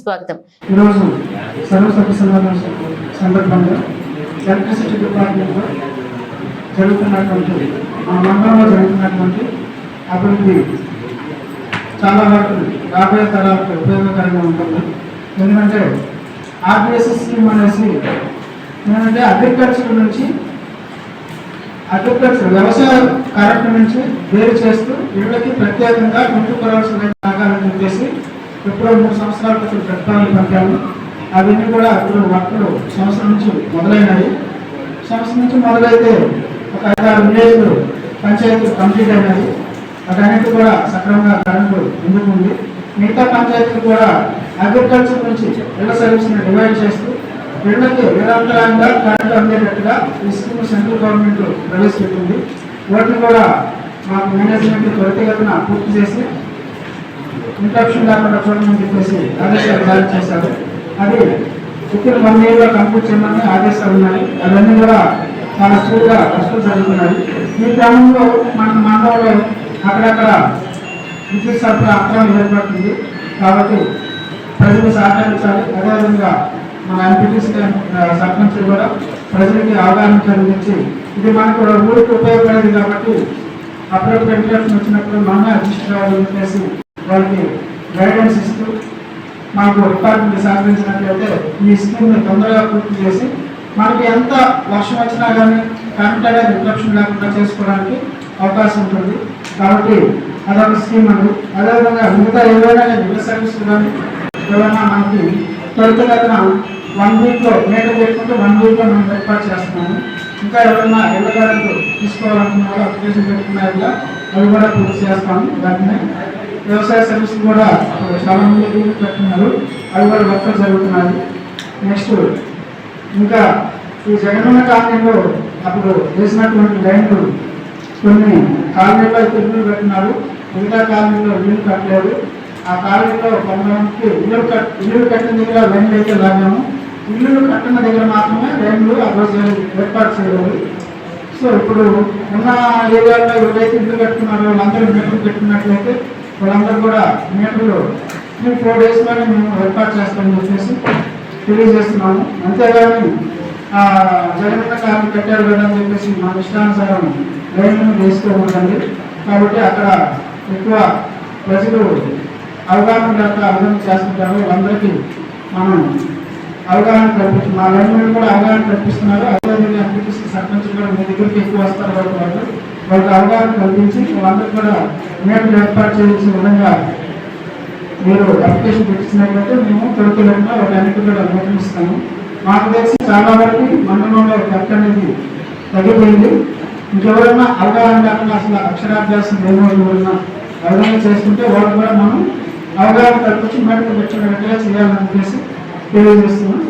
స్వాగతం. ఈరోజు సర్వసభ్య సమావేశం సందర్భంగా ఎలక్ట్రిసిటీ డిపార్ట్మెంట్లో జరుగుతున్నటువంటి మా మండలంలో జరుగుతున్నటువంటి అభివృద్ధి చాలా వరకు రాబోయే తరాలకు ఉపయోగకరంగా ఉంటుంది. ఎందుకంటే ఆర్బిఎస్ఎస్ స్కీమ్ అనేసి ఏంటంటే అగ్రికల్చర్ నుంచి అగ్రికల్చర్ వ్యవసాయ కార్యక్రమం నుంచి వేరు చేస్తూ వీళ్ళకి ప్రత్యేకంగా ముందు కొరాల్సిన భాగాలను చెప్పేసి ఎప్పుడో మూడు సంవత్సరాల క్రితం ప్రకటనలు పంపాము. అవన్నీ కూడా ఇప్పుడు వర్క్లు సంవత్సరం నుంచి మొదలైనవి సంవత్సరం నుంచి మొదలైతే ఒక ఐదారు విలేజ్లు పంచాయతీలు కంప్లీట్ అయినవి వాటన్నిటి కూడా సక్రమంగా కరెంటు అందుకుంది మిగతా పంచాయతీలు కూడా అగ్రికల్చర్ నుంచి ఇళ్ళ సర్వీస్ని డివైడ్ చేస్తూ ఇళ్ళకి నిరంతరంగా కరెంటు అందేటట్టుగా ఈ స్కీమ్ సెంట్రల్ గవర్నమెంట్ ప్రవేశపెట్టింది. వాటిని కూడా మాకు మేనేజ్మెంట్ త్వరితగతిన పూర్తి చేసి ఇంటరప్షన్ లేకుండా చూడమని చెప్పేసి ఆదేశాలు జారీ చేశారు. అది ఇప్పుడు వన్ ఇయర్లో కంప్లీట్ చేయమని ఆదేశాలు ఉన్నాయి. అవన్నీ కూడా చాలా స్పీడ్గా కష్టం జరుగుతున్నాయి. ఈ క్రమంలో మన మానవులు అక్కడక్కడ విద్యుత్ సరఫరా అక్రమం ఏర్పడుతుంది. కాబట్టి ప్రజలు సహకరించాలి. అదేవిధంగా మన ఎంపీటీసీ సర్పంచ్ కూడా ప్రజలకి అవగాహన కలిగించి ఇది మనకు ఊరికి ఉపయోగపడేది కాబట్టి అప్పుడప్పుడు ఇంటర్వ్యూషన్ వచ్చినప్పుడు మనమే అధ్యక్షుడు చెప్పేసి వాళ్ళకి గైడెన్స్ ఇస్తూ మాకు డిపార్ట్మెంట్ సహకరించినట్లయితే ఈ స్కీమ్ని తొందరగా పూర్తి చేసి మనకి ఎంత వర్షం వచ్చినా కానీ కరెంట్ అనేది ఇంటరప్షన్ లేకుండా చేసుకోవడానికి అవకాశం ఉంటుంది. కాబట్టి అదొక స్కీమ్ అండి అదేవిధంగా మిగతా ఏవైనా కానీ సర్వీసులు కానీ ఏమైనా మనకి త్వరితగతిన వన్ వీక్లో మీటర్ పెట్టుకుంటే వన్ వీక్లో మనం ఏర్పాటు చేస్తున్నాము. ఇంకా ఎవరైనా ఇళ్ళ తీసుకోవాలనుకున్న వాళ్ళు అప్లికేషన్ పెట్టుకున్నారుగా అవి కూడా పూర్తి చేస్తాము. దాన్ని వ్యవసాయ సర్వీస్ కూడా చాలా మంది పెట్టున్నారు అవి కూడా వర్క్ జరుగుతున్నాయి. నెక్స్ట్ ఇంకా ఈ జగనన్న కాలనీలో అప్పుడు వేసినటువంటి లైన్లు కొన్ని కాలనీలో అయితే ఇల్లు కట్టినారు. మిగతా కాలనీలో ఇల్లు కట్టలేదు. ఆ కాలనీలో కొంతమందికి ఇల్లు కట్ ఇల్లు కట్టిన దగ్గర లైన్లు అయితే లాగాము. ఇల్లు కట్టిన దగ్గర మాత్రమే లైన్లు ఆ రోజు ఏర్పాటు చేయలేదు. సో ఇప్పుడు ఉన్న ఏరియాలో ఎవరైతే ఇల్లు కట్టుకున్నారో వాళ్ళందరూ మెట్లు పెట్టినట్లయితే వాళ్ళందరూ కూడా మీటర్లు త్రీ ఫోర్ డేస్లోనే మేము ఏర్పాటు చేస్తామని చెప్పేసి తెలియజేస్తున్నాము. అంతేగాని జగన్ జగనన్న కాలం కదా అని చెప్పేసి మా ఇష్టానుసారం రైళ్ళను వేసుకోకూడదండి. కాబట్టి అక్కడ ఎక్కువ ప్రజలు అవగాహన లేక అర్థం చేస్తుంటారు. వాళ్ళందరికీ మనం అవగాహన కల్పించి మా లైన్లను కూడా అవగాహన కల్పిస్తున్నారు. అదేవిధంగా ఎంపీటీసీ సర్పంచ్ కూడా మీ దగ్గరికి ఎక్కువ వస్తారు కాబట్టి వాళ్ళు వాళ్ళకి అవగాహన కల్పించి వాళ్ళకి కూడా మేము ఏర్పాటు చేయాల్సిన విధంగా మీరు అప్లికేషన్ పెట్టించినట్లయితే మేము తొలకలేకుండా వాటన్నిటి కూడా అనుమతిస్తాము మాకు తెలిసి చాలా వరకు మండలంలో వర్క్ అనేది తగ్గిపోయింది. ఇంకెవరైనా అవగాహన లేకుండా అసలు అక్షరాభ్యాసం లేని ఎవరైనా అవగాహన చేసుకుంటే వాళ్ళు కూడా మనం అవగాహన కల్పించి మెడకు పెట్టినట్టుగా చేయాలని చెప్పేసి తెలియజేస్తున్నాం